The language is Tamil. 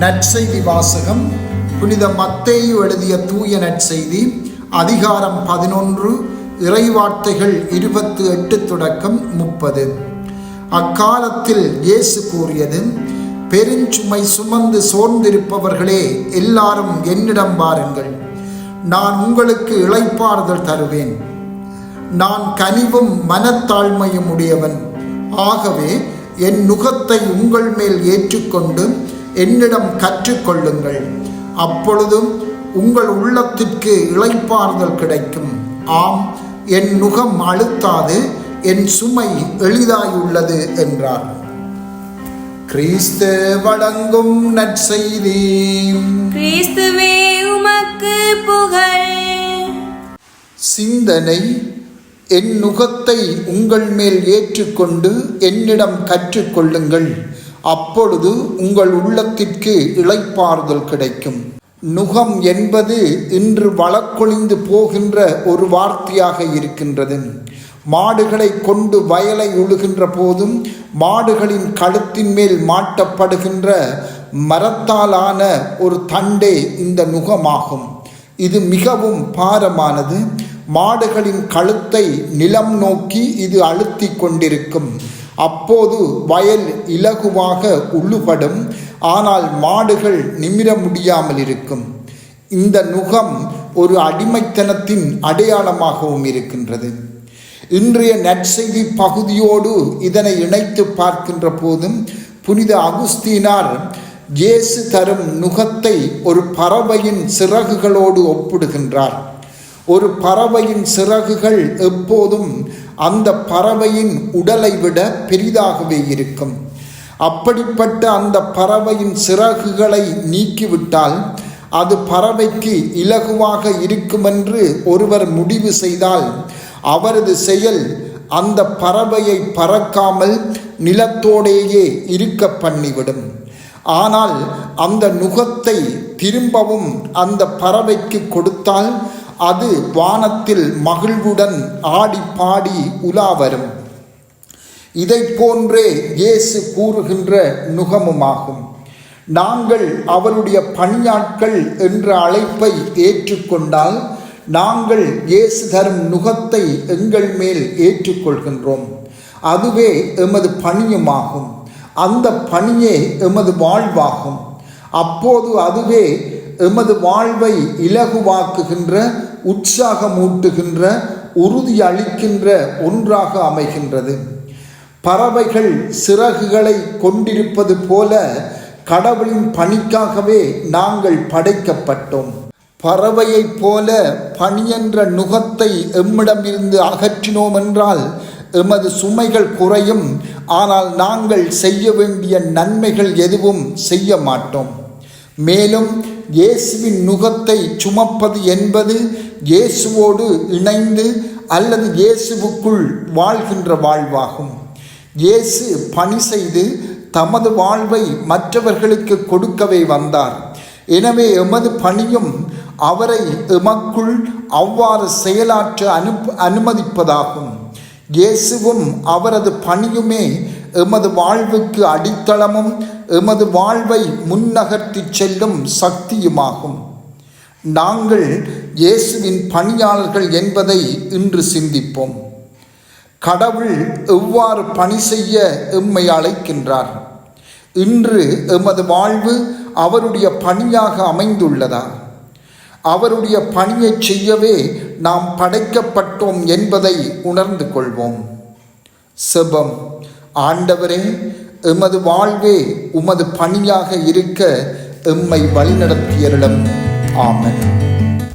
நற்செய்தி வாசகம் புனித மத்தேயு எழுதிய தூய நற்செய்தி அதிகாரம் பதினொன்று இறைவார்த்தைகள் இருபத்து எட்டு தொடக்கம் முப்பது. அக்காலத்தில் இயேசு கூறியது பெருஞ்சுமை சுமந்து சோர்ந்திருப்பவர்களே எல்லாரும் என்னிடம் வாருங்கள். நான் உங்களுக்கு இழைப்பாறுதல் தருவேன். நான் கனிவும் மனத்தாழ்மையும் உடையவன். ஆகவே என் நுகத்தை உங்கள் மேல் ஏற்றுக்கொண்டு என்னிடம் கற்றுக்கொள்ளுங்கள். அப்பொழுதும் உங்கள் உள்ளத்திற்கு இளைப்பாறுதல் கிடைக்கும். ஆம் என் நுகம் அழுத்தாது என் சுமை எளிதாயுள்ளது என்றார். கிறிஸ்து வழங்கும் நற்செய்தி. கிறிஸ்துவே உமக்கு புகழ். சிந்தனை என் நுகத்தை உங்கள் மேல் ஏற்றுக்கொண்டு என்னிடம் கற்றுக்கொள்ளுங்கள். அப்பொழுது உங்கள் உள்ளத்திற்கு இளைப்பாறுதல் கிடைக்கும். நுகம் என்பது இன்று வழக்கொழிந்து போகின்ற ஒரு வார்த்தையாக இருக்கின்றது மாடுகளை கொண்டு வயலை உழுகின்ற போதும் மாடுகளின் கழுத்தின் மேல் மாட்டப்படுகின்ற மரத்தாலான ஒரு தண்டே இந்த நுகமாகும். இது மிகவும் பாரமானது. மாடுகளின் கழுத்தை நிலம் நோக்கி இது அழுத்தி கொண்டிருக்கும். அப்போது வயல் இலகுவாக உள்ளுபடும் ஆனால் மாடுகள் நிமிர முடியாமல் இருக்கும் இந்த நுகம் ஒரு அடிமைத்தனத்தின் அடையாளமாகவும் இருக்கின்றது. இன்றைய நற்செய்தி பகுதியோடு இதனை இணைத்து பார்க்கின்ற போதும் புனித அகுஸ்தீனார் இயேசு தரும் நுகத்தை ஒரு பறவையின் சிறகுகளோடு ஒப்பிடுகின்றார். ஒரு பறவையின் சிறகுகள் எப்போதும் அந்த பறவையின் உடலை விட பெரிதாகவே இருக்கும். அப்படிப்பட்ட அந்த பறவையின் சிறகுகளை நீக்கிவிட்டால் அது பறவைக்கு இலகுவாக இருக்குமென்று ஒருவர் முடிவு செய்தால் அவரது செயல் அந்த பறவையை பறக்காமல் நிலத்தோடேயே இருக்க பண்ணிவிடும். ஆனால் அந்த நுகத்தை திரும்பவும் அந்த பறவைக்கு கொடுத்தால் அது வானத்தில் மகிழ்வுடன் ஆடி பாடி உலா வரும் இதை போன்றே இயேசு கூறுகின்ற நுகமுமாகும். நாங்கள் அவருடைய பணியாட்கள் என்ற அழைப்பை ஏற்றுக்கொண்டால் நாங்கள் இயேசு தரும் நுகத்தை எங்கள் மேல் ஏற்றுக்கொள்கின்றோம். அதுவே எமது பணியுமாகும். அந்த பணியே எமது வாழ்வாகும். அப்போது அதுவே எமது வாழ்வை இலகுவாக்குகின்ற உற்சாகமூட்டுகின்ற உறுதி அளிக்கின்ற ஒன்றாக அமைகின்றது. பறவைகள் சிறகுகளை கொண்டிருப்பது போல கடவுளின் பணிக்காகவே நாங்கள் படைக்கப்பட்டோம். பறவையைப் போல பணியென்ற நுகத்தை எம்மிடமிருந்து அகற்றினோம் என்றால் எமது சுமைகள் குறையும். ஆனால் நாங்கள் செய்ய வேண்டிய நன்மைகள் எதுவும் செய்ய மாட்டோம். மேலும் இயேசுவின் நுகத்தை சுமப்பது என்பது இயேசுவோடு இணைந்து அல்லது இயேசுவுக்குள் வாழ்கின்ற வாழ்வாகும். இயேசு பணி செய்து தமது வாழ்வை மற்றவர்களுக்கு கொடுக்கவே வந்தார். எனவே எமது பணியும் அவரை எமக்குள் அவ்வாறு செயலாற்ற அனு அனுமதிப்பதாகும். இயேசுவும் அவரது பணியுமே எமது வாழ்வுக்கு அடித்தளமும் எமது வாழ்வை முன்னகர்த்தி செல்லும் சக்தியுமாகும். நாங்கள் இயேசுவின் பணியாளர்கள் என்பதை இன்று சிந்திப்போம். கடவுள் எவ்வாறு பணி செய்ய எம்மை அழைக்கின்றார்? இன்று எமது வாழ்வு அவருடைய பணியாக அமைந்துள்ளதா? அவருடைய பணியை செய்யவே நாம் படைக்கப்பட்டோம் என்பதை உணர்ந்து கொள்வோம். செபம். ஆண்டவரே எமது வாழ்வே உமது பணியாக இருக்க எம்மை வழிநடத்தியரிடம் ஆமன்.